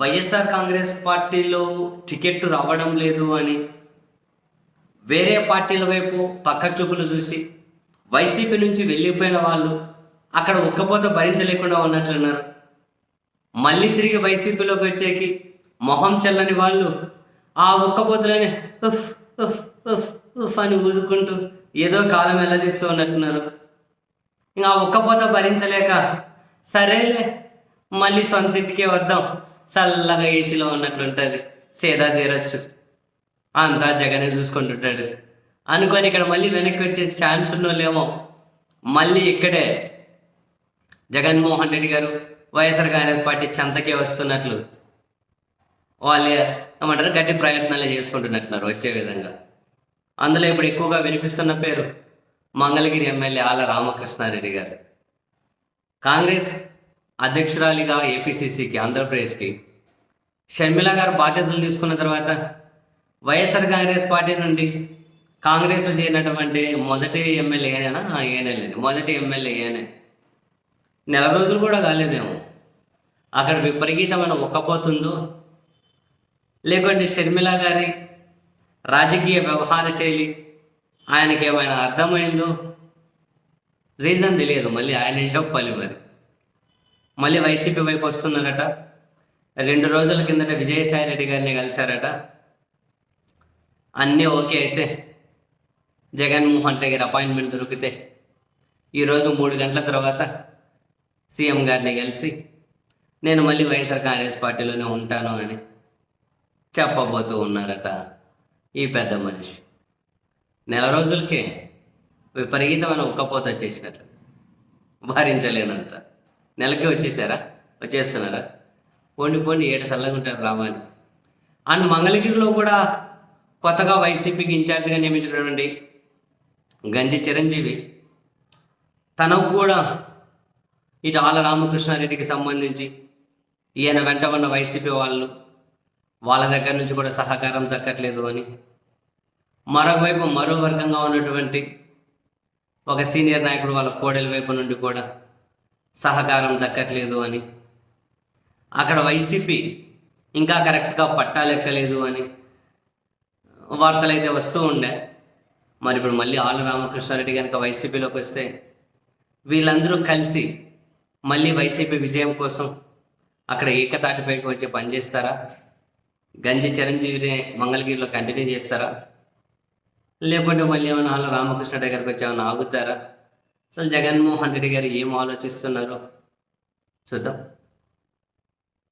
వైఎస్ఆర్ కాంగ్రెస్ పార్టీలో టికెట్ రావడం లేదు అని వేరే పార్టీల వైపు పక్క చూపులు చూసి వైసీపీ నుంచి వెళ్ళిపోయిన వాళ్ళు అక్కడ ఒక్కపోత భరించలేకుండా ఉన్నట్లున్నారు మళ్ళీ తిరిగి వైసీపీలోకి వచ్చేకి మొహం చల్లని వాళ్ళు ఆ ఒక్కపోతలోనే ఉఫ్ ఉఫ్ ఉఫ్ ఉఫ్ అని ఊదుకుంటూ ఏదో కాలం వెళ్ళదీస్తూ ఉన్నట్టున్నారు. ఇంకా ఒక్కపోత భరించలేక సరేలే మళ్ళీ సొంత ఇంటికే వద్దాం చల్లగా ఏసీలో ఉన్నట్లు ఉంటుంది సేదా తీరొచ్చు. అంతా జగనే చూసుకుంటుంటాడు. అనుకొని ఇక్కడ మళ్ళీ వెనక్కి వచ్చే ఛాన్స్ ఉన్నోళ్ళేమో మళ్ళీ ఇక్కడే జగన్మోహన్ రెడ్డి గారు వైఎస్ఆర్ కాంగ్రెస్ పార్టీ చెంతకే వస్తున్నట్లు వాళ్ళే ఏమంటారు గట్టి ప్రయత్నాలు చేసుకుంటున్నట్టున్నారు వచ్చే విధంగా. అందులో ఇప్పుడు ఎక్కువగా వినిపిస్తున్న పేరు మంగళగిరి ఎమ్మెల్యే ఆల రామకృష్ణారెడ్డి గారు. కాంగ్రెస్ అధ్యక్షురాలిగా ఏపీసీసీకి ఆంధ్రప్రదేశ్కి. షర్మిల గారు బాధ్యతలు తీసుకున్న తర్వాత వైఎస్ఆర్ కాంగ్రెస్ పార్టీ నుండి కాంగ్రెస్ చేరినటువంటి మొదటి ఎమ్మెల్యే ఏనేనా ఏనేలేండి మొదటి ఎమ్మెల్యే ఏనే నెల రోజులు కూడా కాలేదేమో. అక్కడ విపరీతమైన ఒక్కపోతుందో లేకుంటే షర్మిల గారి రాజకీయ వ్యవహార శైలి ఆయనకి ఏమైనా అర్థమైందో రీజన్ తెలియదు మళ్ళీ ఆయన చెప్పాలి మరి. మళ్ళీ వైసీపీ వైపు వస్తున్నారట. రెండు రోజుల కిందట విజయసాయి రెడ్డి గారిని కలిశారట. అన్నీ ఓకే అయితే. జగన్మోహన్ రెడ్డి గారి అపాయింట్మెంట్ దొరికితే ఈరోజు మూడు గంటల తర్వాత సీఎం గారిని కలిసి నేను మళ్ళీ వైఎస్ఆర్ కాంగ్రెస్ పార్టీలోనే ఉంటాను అని చెప్పబోతూ ఉన్నారట ఈ పెద్ద మనిషి. నెల రోజులకే విపరీతమైన ఉక్కపోత చేసినట్లు భరించలేనంత. నెలకే వచ్చేసారా? వచ్చేస్తున్నారా? పోండి పోండి ఏడు చల్లగా ఉంటారు రామాని అండ్ మంగళగిరిలో కూడా కొత్తగా వైసీపీకి ఇన్ఛార్జిగా నియమించినటువంటి గంజి చిరంజీవి తనకు కూడా ఇటు ఆల రామకృష్ణారెడ్డికి సంబంధించి ఈయన వెంట ఉన్న వైసీపీ వాళ్ళు వాళ్ళ దగ్గర నుంచి కూడా సహకారం దక్కట్లేదు అని. మరోవైపు మరో వర్గంగా ఉన్నటువంటి ఒక సీనియర్ నాయకుడు వాళ్ళ కోడెల వైపు నుండి కూడా సహకారం దక్కట్లేదు అని. అక్కడ వైసీపీ ఇంకా కరెక్ట్గా పట్టాలెక్కలేదు అని వార్తలు అయితే వస్తూ ఉండే. మరి ఇప్పుడు మళ్ళీ ఆళ్ళ రామకృష్ణారెడ్డి కనుక వైసీపీలోకి వస్తే వీళ్ళందరూ కలిసి మళ్ళీ వైసీపీ విజయం కోసం అక్కడ ఏకతాటిపైకి వచ్చి పనిచేస్తారా? గంజి చిరంజీవిని మంగళగిరిలో కంటిన్యూ చేస్తారా? లేకుంటే మళ్ళీ ఏమైనా ఆళ్ళ రామకృష్ణ దగ్గరికి వచ్చి ఏమైనా ఆగుతారా? అసలు జగన్మోహన్ రెడ్డి గారు ఏం ఆలోచిస్తున్నారో చూద్దాం.